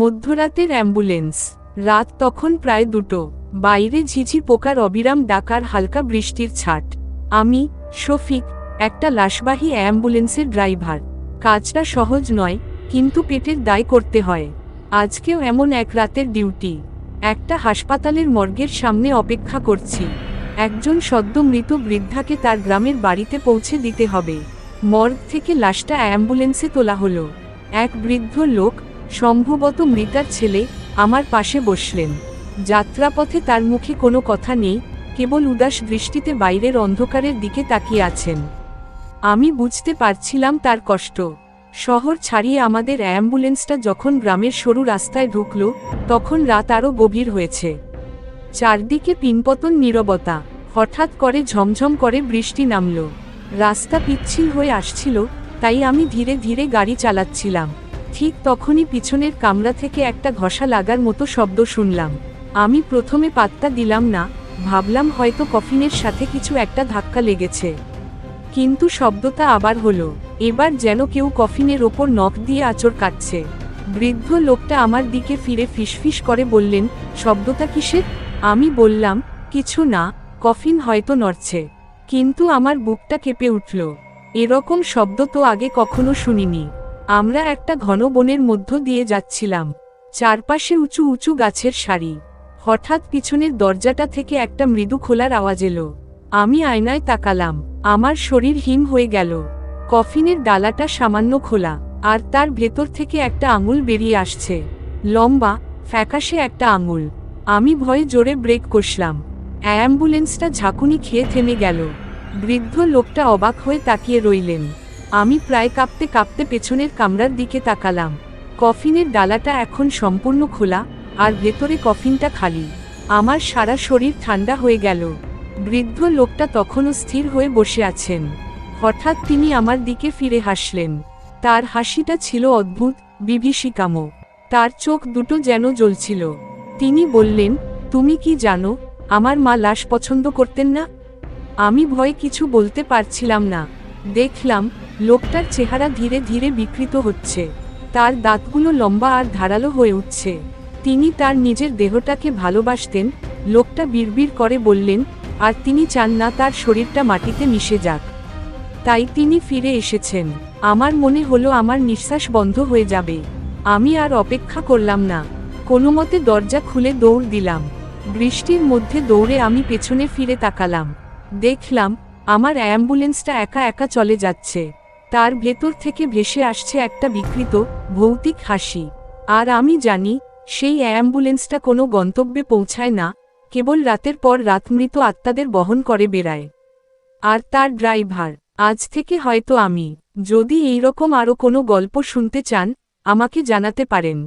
মধ্যরাতের অ্যাম্বুলেন্স। রাত তখন প্রায় দুটো। বাইরে ঝিঝি পোকার অবিরাম ডাকার হালকা বৃষ্টির ছাট। আমি, শফিক, একটা লাশবাহী অ্যাম্বুলেন্সের ড্রাইভার। কাজটা সহজ নয়, কিন্তু পেটের দায় করতে হয়। আজকেও এমন এক রাতের ডিউটি। একটা হাসপাতালের মর্গের সামনে অপেক্ষা করছি। একজন সদ্য মৃত বৃদ্ধাকে তার গ্রামের বাড়িতে পৌঁছে দিতে হবে। মর্গ থেকে লাশটা অ্যাম্বুলেন্সে তোলা হলো। এক বৃদ্ধ লোক সম্ভবত মৃতার ছেলে আমার পাশে বসলেন। যাত্রাপথে তার মুখে কোনো কথা নেই, কেবল উদাস দৃষ্টিতে বাইরের অন্ধকারের দিকে তাকিয়ে আছেন। আমি বুঝতে পারছিলাম তার কষ্ট। শহর ছাড়িয়ে আমাদের অ্যাম্বুলেন্সটা যখন গ্রামের সরু রাস্তায় ঢুকল, তখন রাত আরও গভীর হয়েছে। চারদিকে পিনপতন নীরবতা, হঠাৎ করে ঝমঝম করে বৃষ্টি নামল। রাস্তা পিচ্ছিল হয়ে আসছিল, তাই আমি ধীরে ধীরে গাড়ি চালাচ্ছিলাম। ঠিক তখনই পিছনের কামরা থেকে একটা ঘষা লাগার মতো শব্দ শুনলাম। আমি প্রথমে পাত্তা দিলাম না, ভাবলাম হয়তো কফিনের সাথে কিছু একটা ধাক্কা লেগেছে। কিন্তু শব্দটা আবার হলো, এবার যেন কেউ কফিনের ওপর নখ দিয়ে আচর কাটছে। বৃদ্ধ লোকটা আমার দিকে ফিরে ফিসফিস করে বললেন, শব্দটা কিসের? আমি বললাম, কিছু না, কফিন হয়তো নড়ছে। কিন্তু আমার বুকটা কেঁপে উঠল। এরকম শব্দ তো আগে কখনো শুনিনি। আমরা একটা ঘন বনের মধ্য দিয়ে যাচ্ছিলাম। চারপাশে উঁচু উঁচু গাছের সারি। হঠাৎ পিছনের দরজাটা থেকে একটা মৃদু খোলার আওয়াজ এলো। আমি আয়নায় তাকালাম। আমার শরীর হিম হয়ে গেল। কফিনের ডালাটা সামান্য খোলা, আর তার ভেতর থেকে একটা আঙুল বেরিয়ে আসছে। লম্বা, ফ্যাকাশে একটা আঙুল। আমি ভয়ে জোরে ব্রেক কষলাম। অ্যাম্বুলেন্সটা ঝাঁকুনি খেয়ে থেমে গেল। বৃদ্ধ লোকটা অবাক হয়ে তাকিয়ে রইলেন। আমি প্রায় কাঁপতে কাঁপতে পেছনের কামরার দিকে তাকালাম। কফিনের ডালাটা এখন সম্পূর্ণ খোলা, আর ভেতরে কফিনটা খালি। আমার সারা শরীর ঠান্ডা হয়ে গেল। বৃদ্ধ লোকটা তখনও স্থির হয়ে বসে আছেন। হঠাৎ তিনি আমার দিকে ফিরে হাসলেন। তার হাসিটা ছিল অদ্ভুত বিভীষিকামো তার চোখ দুটো যেন জ্বলছিল। তিনি বললেন, তুমি কি জানো, আমার মা লাশ পছন্দ করতেন না? আমি ভয়ে কিছু বলতে পারছিলাম না। দেখলাম, লোকটার চেহারা ধীরে ধীরে বিকৃত হচ্ছে। তার দাঁতগুলো লম্বা আর ধারালো হয়ে উঠছে। তিনি তার নিজের দেহটাকে ভালোবাসতেন, লোকটা বিড়বিড় করে বললেন, আর তিনি চান না তার শরীরটা মাটিতে মিশে যাক। তাই তিনি ফিরে এসেছেন। আমার মনে হলো আমার নিঃশ্বাস বন্ধ হয়ে যাবে। আমি আর অপেক্ষা করলাম না। কোনো মতে দরজা খুলে দৌড় দিলাম। বৃষ্টির মধ্যে দৌড়ে আমি পেছনে ফিরে তাকালাম। দেখলাম আমার অ্যাম্বুলেন্সটা একা একা চলে যাচ্ছে। তার ভেতর থেকে ভেসে আসছে একটা বিকৃত, ভৌতিক হাসি। আর আমি জানি, সেই অ্যাম্বুলেন্সটা কোনো গন্তব্যে পৌঁছায় না, কেবল রাতের পর রাত মৃত আত্মাদের বহন করে বেড়ায়। আর তার ড্রাইভার, আজ থেকে হয়তো আমি, যদি এইরকম আরও কোনো গল্প শুনতে চান, আমাকে জানাতে পারেন।